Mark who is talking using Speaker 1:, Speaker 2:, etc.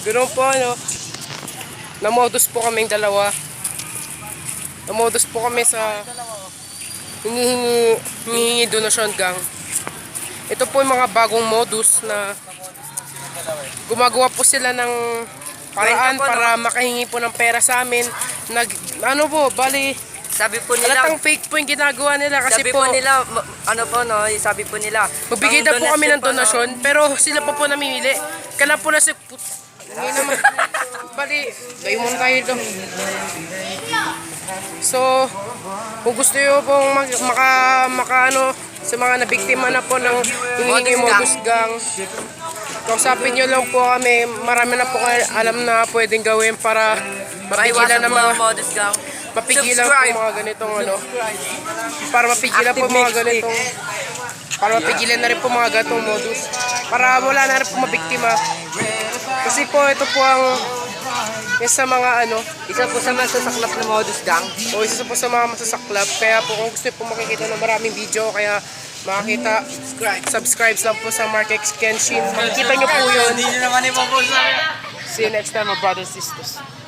Speaker 1: Ganoon po ano. Namodus po kaming dalawa. Namodus po kami sa hinihingi, hinihingi donasyon gang. Ito po yung mga bagong modus na gumagawa po sila ng paraan para makahingi po ng pera sa amin. Nag, ano po, bali,
Speaker 2: Sabi po nila,
Speaker 1: halatang fake po yung ginagawa nila kasi
Speaker 2: sabi
Speaker 1: po,
Speaker 2: po nila, ano po no, sabi po nila.
Speaker 1: magbigay daw po kami ng
Speaker 2: po, no,
Speaker 1: donasyon, pero sila pa po namimili. Kala po na si... Put, hindi naman. Bali, gayo muna tayo ito. So, kung gusto nyo pong mag, maka, maka ano, sa mga nabiktima na po ng hinihingi modus
Speaker 2: Modus
Speaker 1: gang, kausapin nyo lang po kami. Marami na po kayo alam na pwedeng gawin para mapigilan
Speaker 2: Maiwasan
Speaker 1: ng
Speaker 2: po
Speaker 1: mga
Speaker 2: ang modus gang.
Speaker 1: Mapigilan po
Speaker 2: Subscribe.
Speaker 1: mga ganitong ano. Para mapigilan po
Speaker 2: Active
Speaker 1: mga
Speaker 2: mix
Speaker 1: ganitong para mapigilan na rin po mga ganitong modus. Para wala na rin po mabiktima. Kasi po ito po ang isa sa mga ano.
Speaker 2: Isa po sa masasaklap na modus gang.
Speaker 1: o isa po sa mga masasaklap. Kaya po kung gusto po makikita ng maraming video kaya makakita subscribe. lang po sa Mark X Kenshin. Makikita nyo po yun.
Speaker 2: Hindi nyo naman ipopost
Speaker 1: see you next time my brothers and sisters